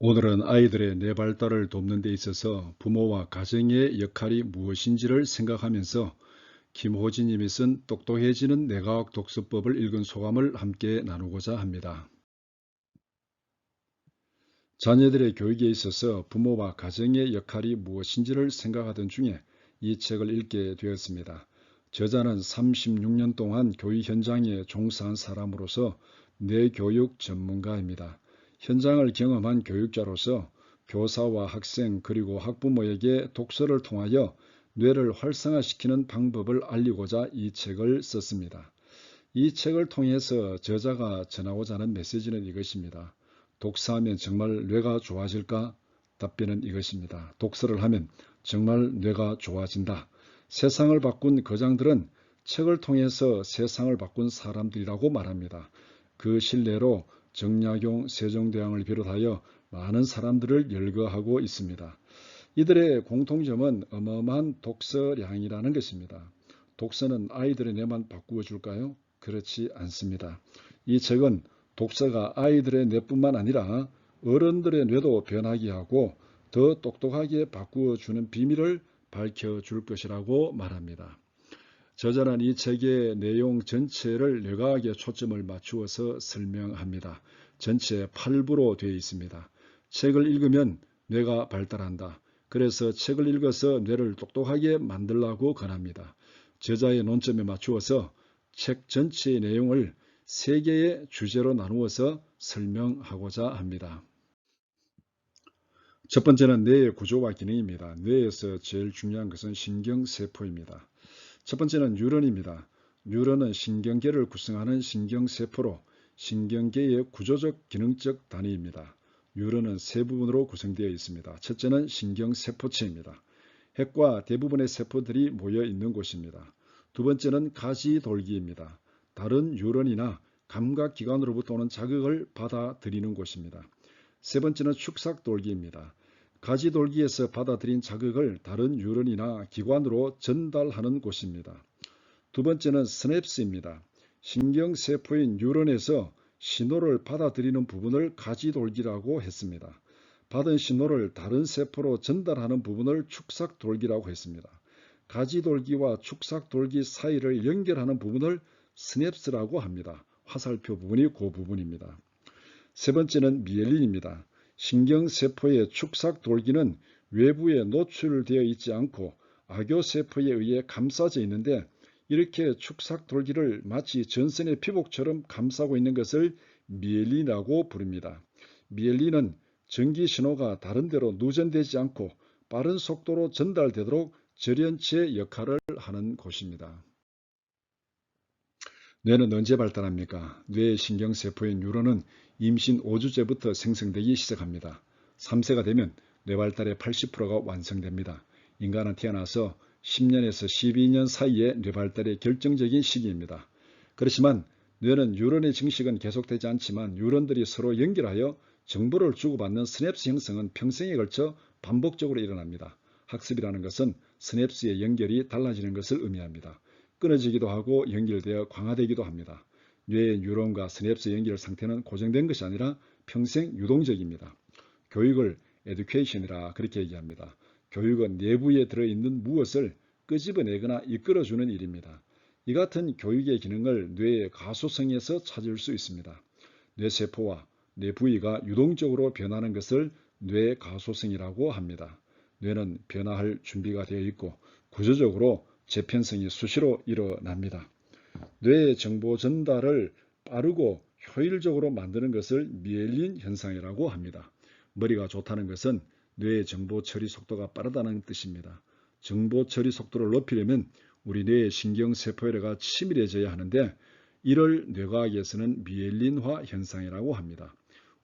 오늘은 아이들의 뇌발달을 돕는 데 있어서 부모와 가정의 역할이 무엇인지를 생각하면서 김호진님이 쓴 똑똑해지는 내과학 독서법을 읽은 소감을 함께 나누고자 합니다. 자녀들의 교육에 있어서 부모와 가정의 역할이 무엇인지를 생각하던 중에 이 책을 읽게 되었습니다. 저자는 36년 동안 교육 현장에 종사한 사람으로서 뇌교육 전문가입니다. 현장을 경험한 교육자로서 교사와 학생 그리고 학부모에게 독서를 통하여 뇌를 활성화시키는 방법을 알리고자 이 책을 썼습니다. 이 책을 통해서 저자가 전하고자 하는 메시지는 이것입니다. 독서하면 정말 뇌가 좋아질까? 답변은 이것입니다. 독서를 하면 정말 뇌가 좋아진다. 세상을 바꾼 거장들은 책을 통해서 세상을 바꾼 사람들이라고 말합니다. 그 신뢰로 정약용 세종대왕을 비롯하여 많은 사람들을 열거하고 있습니다. 이들의 공통점은 어마어마한 독서량이라는 것입니다. 독서는 아이들의 뇌만 바꾸어 줄까요? 그렇지 않습니다. 이 책은 독서가 아이들의 뇌뿐만 아니라 어른들의 뇌도 변하게 하고 더 똑똑하게 바꾸어 주는 비밀을 밝혀 줄 것이라고 말합니다. 저자는 이 책의 내용 전체를 뇌과학에 초점을 맞추어서 설명합니다. 전체 8부로 되어 있습니다. 책을 읽으면 뇌가 발달한다. 그래서 책을 읽어서 뇌를 똑똑하게 만들라고 권합니다. 저자의 논점에 맞추어서 책 전체의 내용을 세 개의 주제로 나누어서 설명하고자 합니다. 첫 번째는 뇌의 구조와 기능입니다. 뇌에서 제일 중요한 것은 신경세포입니다. 첫 번째는 뉴런입니다. 뉴런은 신경계를 구성하는 신경세포로 신경계의 구조적 기능적 단위입니다. 뉴런은 세 부분으로 구성되어 있습니다. 첫째는 신경세포체입니다. 핵과 대부분의 세포들이 모여 있는 곳입니다. 두 번째는 가지돌기입니다. 다른 뉴런이나 감각기관으로부터 오는 자극을 받아들이는 곳입니다. 세 번째는 축삭돌기입니다. 가지돌기에서 받아들인 자극을 다른 뉴런이나 기관으로 전달하는 곳입니다. 두 번째는 스냅스입니다. 신경세포인 뉴런에서 신호를 받아들이는 부분을 가지돌기라고 했습니다. 받은 신호를 다른 세포로 전달하는 부분을 축삭돌기라고 했습니다. 가지돌기와 축삭돌기 사이를 연결하는 부분을 스냅스라고 합니다. 화살표 부분이 그 부분입니다. 세 번째는 미엘린입니다. 신경세포의 축삭돌기는 외부에 노출되어 있지 않고 악교세포에 의해 감싸져 있는데 이렇게 축삭돌기를 마치 전선의 피복처럼 감싸고 있는 것을 미엘린이라고 부릅니다. 미엘린은 전기신호가 다른 데로 누전되지 않고 빠른 속도로 전달되도록 절연체 역할을 하는 곳입니다. 뇌는 언제 발달합니까? 뇌의 신경세포인 뉴런은 임신 5주째부터 생성되기 시작합니다. 3세가 되면 뇌발달의 80%가 완성됩니다. 인간은 태어나서 10년에서 12년 사이에 뇌발달의 결정적인 시기입니다. 그렇지만 뇌는 뉴런의 증식은 계속되지 않지만 뉴런들이 서로 연결하여 정보를 주고받는 스냅스 형성은 평생에 걸쳐 반복적으로 일어납니다. 학습이라는 것은 스냅스의 연결이 달라지는 것을 의미합니다. 끊어지기도 하고 연결되어 강화되기도 합니다. 뇌의 뉴런과 스냅스 연결 상태는 고정된 것이 아니라 평생 유동적입니다. 교육을 에듀케이션이라 그렇게 얘기합니다. 교육은 내부에 들어있는 무엇을 끄집어내거나 이끌어주는 일입니다. 이 같은 교육의 기능을 뇌의 가소성에서 찾을 수 있습니다. 뇌세포와 뇌 부위가 유동적으로 변하는 것을 뇌 가소성이라고 합니다. 뇌는 변화할 준비가 되어 있고 구조적으로 재편성이 수시로 일어납니다. 뇌의 정보 전달을 빠르고 효율적으로 만드는 것을 미엘린 현상이라고 합니다. 머리가 좋다는 것은 뇌의 정보 처리 속도가 빠르다는 뜻입니다. 정보 처리 속도를 높이려면 우리 뇌의 신경세포에가 치밀해져야 하는데 이를 뇌과학에서는 미엘린화 현상이라고 합니다.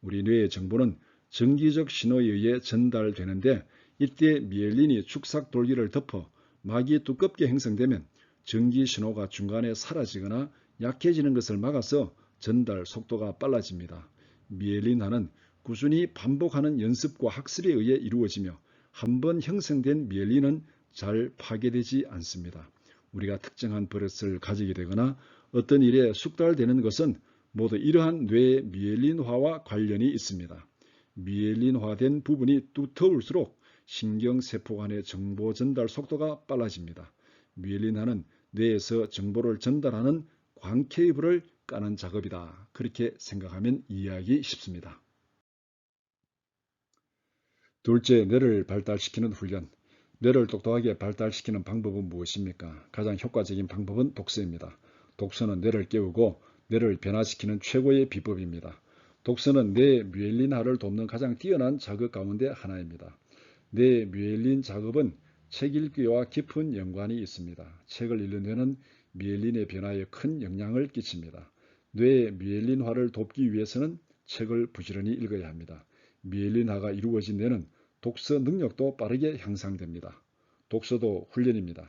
우리 뇌의 정보는 정기적 신호에 의해 전달되는데 이때 미엘린이 축삭 돌기를 덮어 막이 두껍게 형성되면 전기 신호가 중간에 사라지거나 약해지는 것을 막아서 전달 속도가 빨라집니다. 미엘린화는 꾸준히 반복하는 연습과 학습에 의해 이루어지며 한 번 형성된 미엘린은 잘 파괴되지 않습니다. 우리가 특정한 버릇을 가지게 되거나 어떤 일에 숙달되는 것은 모두 이러한 뇌의 미엘린화와 관련이 있습니다. 미엘린화된 부분이 두터울수록 신경세포 간의 정보 전달 속도가 빨라집니다. 미엘린화는 뇌에서 정보를 전달하는 광 케이블을 까는 작업이다. 그렇게 생각하면 이해하기 쉽습니다. 둘째, 뇌를 발달시키는 훈련. 뇌를 똑똑하게 발달시키는 방법은 무엇입니까? 가장 효과적인 방법은 독서입니다. 독서는 뇌를 깨우고 뇌를 변화시키는 최고의 비법입니다. 독서는 뇌 뮤엘린화를 돕는 가장 뛰어난 작업 가운데 하나입니다. 뇌 뮤엘린 작업은 책 읽기와 깊은 연관이 있습니다. 책을 읽는 뇌는 미엘린의 변화에 큰 영향을 끼칩니다. 뇌의 미엘린화를 돕기 위해서는 책을 부지런히 읽어야 합니다. 미엘린화가 이루어진 뇌는 독서 능력도 빠르게 향상됩니다. 독서도 훈련입니다.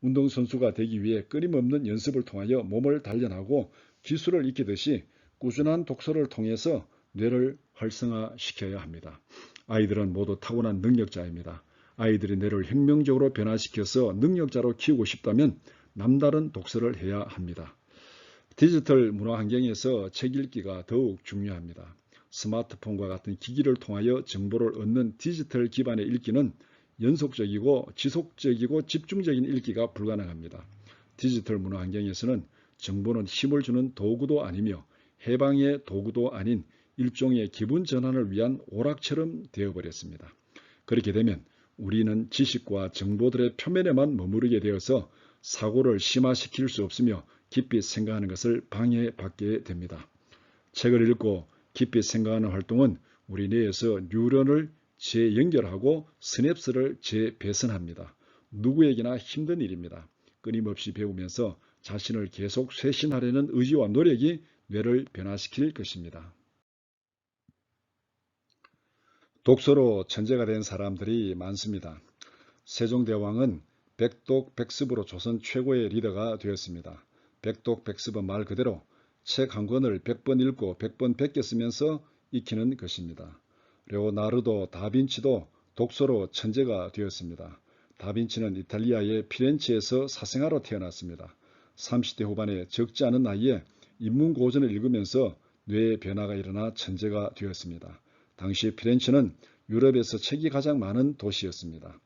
운동선수가 되기 위해 끊임없는 연습을 통하여 몸을 단련하고 기술을 익히듯이 꾸준한 독서를 통해서 뇌를 활성화시켜야 합니다. 아이들은 모두 타고난 능력자입니다. 아이들의 뇌를 혁명적으로 변화시켜서 능력자로 키우고 싶다면 남다른 독서를 해야 합니다. 디지털 문화 환경에서 책 읽기가 더욱 중요합니다. 스마트폰과 같은 기기를 통하여 정보를 얻는 디지털 기반의 읽기는 연속적이고 지속적이고 집중적인 읽기가 불가능합니다. 디지털 문화 환경에서는 정보는 힘을 주는 도구도 아니며 해방의 도구도 아닌 일종의 기분 전환을 위한 오락처럼 되어버렸습니다. 그렇게 되면 우리는 지식과 정보들의 표면에만 머무르게 되어서 사고를 심화시킬 수 없으며 깊이 생각하는 것을 방해받게 됩니다. 책을 읽고 깊이 생각하는 활동은 우리 뇌에서 뉴런을 재연결하고 스냅스를 재배선합니다. 누구에게나 힘든 일입니다. 끊임없이 배우면서 자신을 계속 쇄신하려는 의지와 노력이 뇌를 변화시킬 것입니다. 독서로 천재가 된 사람들이 많습니다. 세종대왕은 백독백습으로 조선 최고의 리더가 되었습니다. 백독백습은 말 그대로 책 한 권을 100번 읽고 100번 베껴 쓰면서 익히는 것입니다. 레오나르도 다빈치도 독서로 천재가 되었습니다. 다빈치는 이탈리아의 피렌체에서 사생아로 태어났습니다. 30대 후반에 적지 않은 나이에 인문고전을 읽으면서 뇌의 변화가 일어나 천재가 되었습니다. 당시 피렌체는 유럽에서 책이 가장 많은 도시였습니다.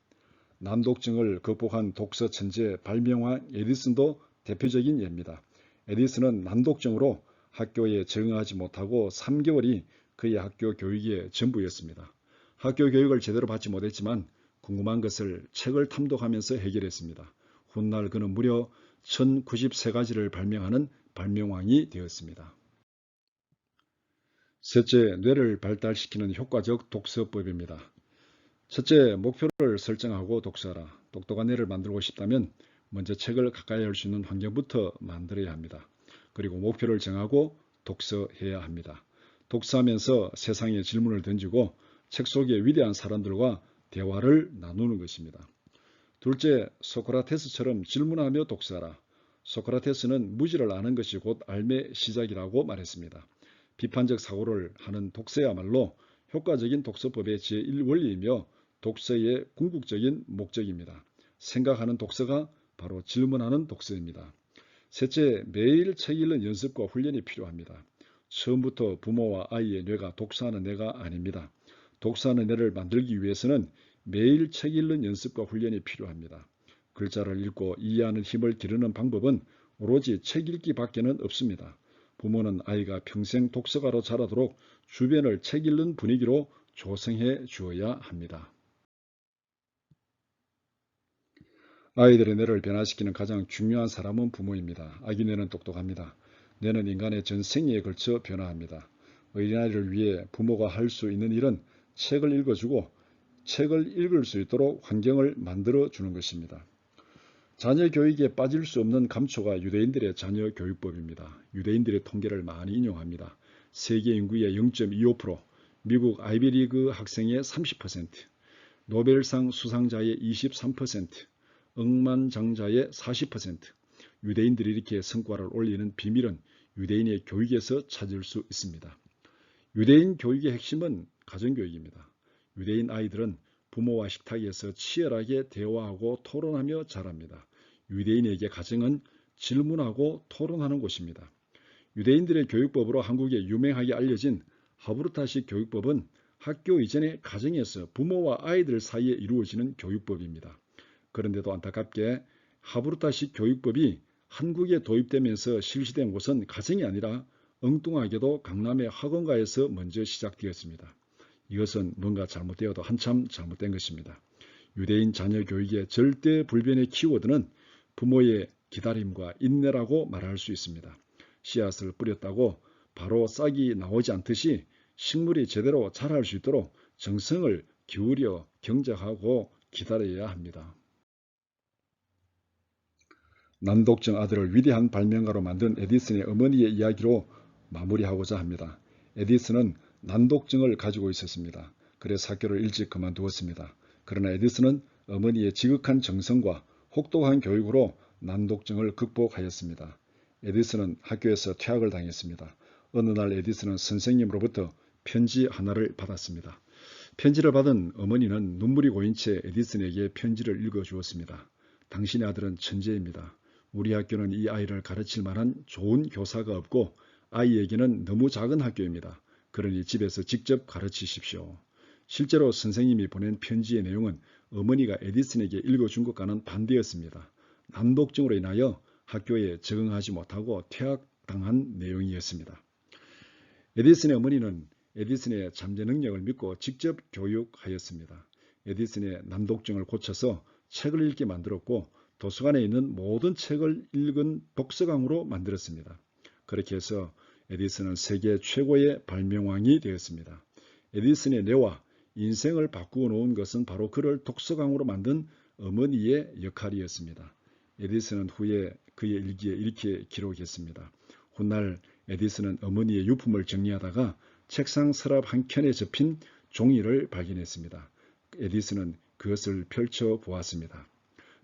난독증을 극복한 독서 천재 발명왕 에디슨도 대표적인 예입니다. 에디슨은 난독증으로 학교에 적응하지 못하고 3개월이 그의 학교 교육의 전부였습니다. 학교 교육을 제대로 받지 못했지만 궁금한 것을 책을 탐독하면서 해결했습니다. 훗날 그는 무려 1093가지를 발명하는 발명왕이 되었습니다. 셋째, 뇌를 발달시키는 효과적 독서법입니다. 첫째, 목표를 설정하고 독서하라. 똑똑한 뇌를 만들고 싶다면 먼저 책을 가까이 할 수 있는 환경부터 만들어야 합니다. 그리고 목표를 정하고 독서해야 합니다. 독서하면서 세상에 질문을 던지고 책 속의 위대한 사람들과 대화를 나누는 것입니다. 둘째, 소크라테스처럼 질문하며 독서하라. 소크라테스는 무지를 아는 것이 곧 알매 시작이라고 말했습니다. 비판적 사고를 하는 독서야말로 효과적인 독서법의 제1원리이며 독서의 궁극적인 목적입니다. 생각하는 독서가 바로 질문하는 독서입니다. 셋째, 매일 책 읽는 연습과 훈련이 필요합니다. 처음부터 부모와 아이의 뇌가 독서하는 뇌가 아닙니다. 독서하는 뇌를 만들기 위해서는 매일 책 읽는 연습과 훈련이 필요합니다. 글자를 읽고 이해하는 힘을 기르는 방법은 오로지 책 읽기 밖에는 없습니다. 부모는 아이가 평생 독서가로 자라도록 주변을 책 읽는 분위기로 조성해 주어야 합니다. 아이들의 뇌를 변화시키는 가장 중요한 사람은 부모입니다. 아기 뇌는 똑똑합니다. 뇌는 인간의 전 생애에 걸쳐 변화합니다. 어린아이를 위해 부모가 할 수 있는 일은 책을 읽어주고 책을 읽을 수 있도록 환경을 만들어 주는 것입니다. 자녀 교육에 빠질 수 없는 감초가 유대인들의 자녀 교육법입니다. 유대인들의 통계를 많이 인용합니다. 세계 인구의 0.25%, 미국 아이비리그 학생의 30%, 노벨상 수상자의 23%, 억만장자의 40%, 유대인들이 이렇게 성과를 올리는 비밀은 유대인의 교육에서 찾을 수 있습니다. 유대인 교육의 핵심은 가정교육입니다. 유대인 아이들은 부모와 식탁에서 치열하게 대화하고 토론하며 자랍니다. 유대인에게 가정은 질문하고 토론하는 곳입니다. 유대인들의 교육법으로 한국에 유명하게 알려진 하브르타식 교육법은 학교 이전의 가정에서 부모와 아이들 사이에 이루어지는 교육법입니다. 그런데도 안타깝게 하브르타식 교육법이 한국에 도입되면서 실시된 곳은 가정이 아니라 엉뚱하게도 강남의 학원가에서 먼저 시작되었습니다. 이것은 뭔가 잘못되어도 한참 잘못된 것입니다. 유대인 자녀 교육의 절대 불변의 키워드는 부모의 기다림과 인내라고 말할 수 있습니다. 씨앗을 뿌렸다고 바로 싹이 나오지 않듯이 식물이 제대로 자랄 수 있도록 정성을 기울여 경작하고 기다려야 합니다. 난독증 아들을 위대한 발명가로 만든 에디슨의 어머니의 이야기로 마무리하고자 합니다. 에디슨은 난독증을 가지고 있었습니다. 그래서 학교를 일찍 그만두었습니다. 그러나 에디슨은 어머니의 지극한 정성과 혹독한 교육으로 난독증을 극복하였습니다. 에디슨은 학교에서 퇴학을 당했습니다. 어느 날 에디슨은 선생님으로부터 편지 하나를 받았습니다. 편지를 받은 어머니는 눈물이 고인 채 에디슨에게 편지를 읽어주었습니다. 당신의 아들은 천재입니다. 우리 학교는 이 아이를 가르칠 만한 좋은 교사가 없고 아이에게는 너무 작은 학교입니다. 그러니 집에서 직접 가르치십시오. 실제로 선생님이 보낸 편지의 내용은 어머니가 에디슨에게 읽어준 것과는 반대였습니다. 난독증으로 인하여 학교에 적응하지 못하고 퇴학당한 내용이었습니다. 에디슨의 어머니는 에디슨의 잠재 능력을 믿고 직접 교육하였습니다. 에디슨의 난독증을 고쳐서 책을 읽게 만들었고 도서관에 있는 모든 책을 읽은 독서강으로 만들었습니다. 그렇게 해서 에디슨은 세계 최고의 발명왕이 되었습니다. 에디슨의 뇌와 인생을 바꾸어 놓은 것은 바로 그를 독서강으로 만든 어머니의 역할이었습니다. 에디슨은 후에 그의 일기에 이렇게 기록했습니다. 훗날 에디슨은 어머니의 유품을 정리하다가 책상 서랍 한켠에 접힌 종이를 발견했습니다. 에디슨은 그것을 펼쳐 보았습니다.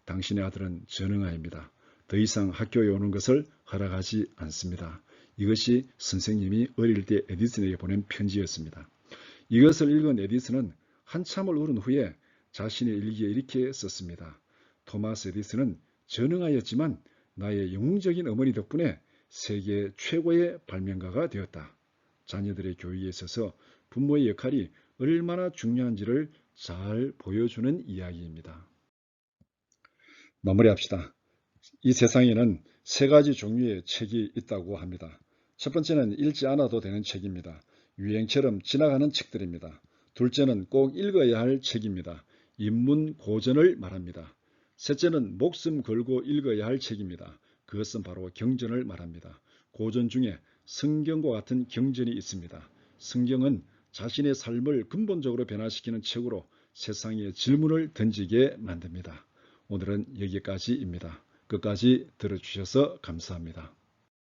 당신의 아들은 전능아입니다. 더 이상 학교에 오는 것을 허락하지 않습니다. 이것이 선생님이 어릴 때 에디슨에게 보낸 편지였습니다. 이것을 읽은 에디슨은 한참을 울은 후에 자신의 일기에 이렇게 썼습니다. 토마스 에디슨은 전능하였지만 나의 영웅적인 어머니 덕분에 세계 최고의 발명가가 되었다. 자녀들의 교육에 있어서 부모의 역할이 얼마나 중요한지를 잘 보여주는 이야기입니다. 마무리합시다. 이 세상에는 세 가지 종류의 책이 있다고 합니다. 첫 번째는 읽지 않아도 되는 책입니다. 유행처럼 지나가는 책들입니다. 둘째는 꼭 읽어야 할 책입니다. 인문 고전을 말합니다. 셋째는 목숨 걸고 읽어야 할 책입니다. 그것은 바로 경전을 말합니다. 고전 중에 성경과 같은 경전이 있습니다. 성경은 자신의 삶을 근본적으로 변화시키는 책으로 세상에 질문을 던지게 만듭니다. 오늘은 여기까지입니다. 끝까지 들어주셔서 감사합니다.